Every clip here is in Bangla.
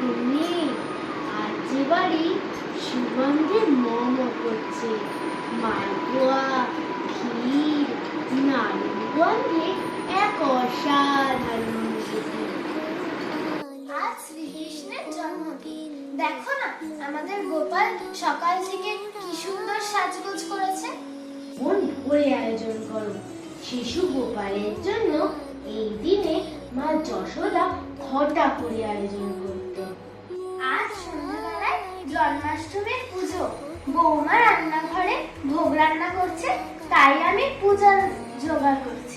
টুনি আজ যে বাড়ি সুগন্ধে মম করছে। মালপোয়া ক্ষীর নারীর গন্ধে এক অসাধারণ অনুভূতি আজ শ্রীকৃষ্ণের জন্মদিন। দেখো না আমাদের গোপাল সকাল থেকে কি সুন্দর সাজগোজ করেছে। মন ভরে আয়োজন করো। শিশু গোপালের জন্য এই দিনে মা যশোদা ঘটা করে আয়োজন করত। আজ সন্ধ্যাবেলায় জন্মাষ্টমীর পুজো। বৌমা রান্নাঘরে ভোগ রান্না করছে, তাই আমি পূজার জোগাড় করছি।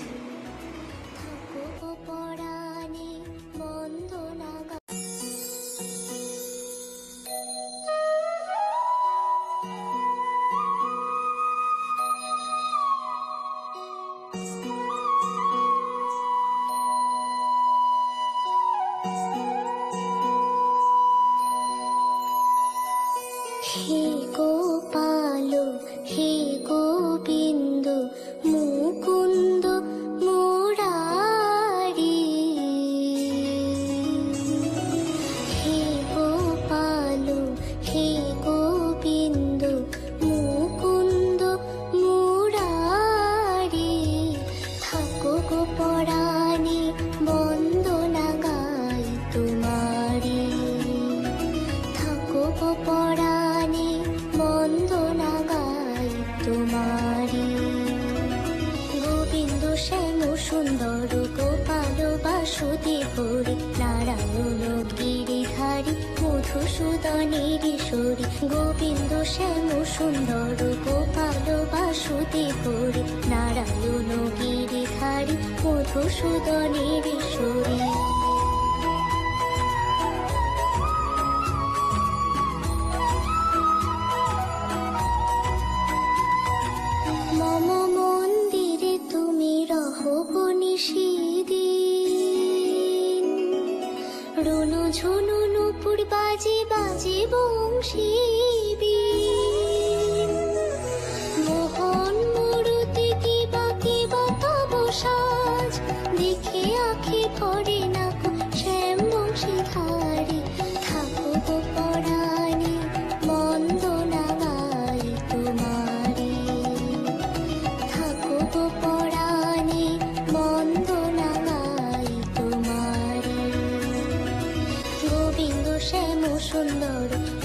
হে গোপাল, হে গোবিন্দ, মুকুন্দ মুরারি। হে গোপাল, হে গোবিন্দ, মুকুন্দ মুরারি। থাকো গো পরাণে, বন্দনা গাই শ্যাম সুন্দর গোপাল বাসুদেব হরি। নারায়ণ গিরিধারী, মধুসূদনের ঈশ্বরী। গোবিন্দ শ্যাম সুন্দর গোপাল বাসুদেব হরি। নারায়ণ গিরিধারী, মধুসূদনের ঈশ্বরী। রুনু ঝুনু নুপুর বাজে বাজে বংশী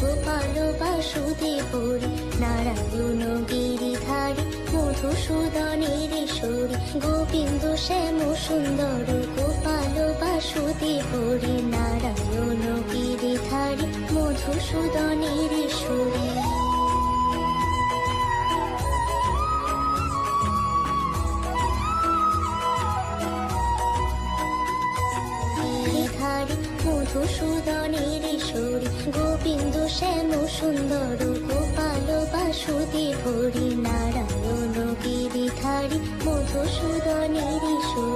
গোপাল বাসুদেব নারায়ণ গিরিধার, মধুসূদনের ঈশ্বরী। গোবিন্দ শ্যাম সুন্দর, গোপাল বাসুদেব হরি নারায়ণ গিরিধারী, মধুসূদনের মধুসূদনের ঈশ্বরী গোবিন্দ শ্যাম সুন্দর গোপাল বাসুদেব হরি নারায়ণ গিরিধারী মধুসূদনের ঈশ্বরী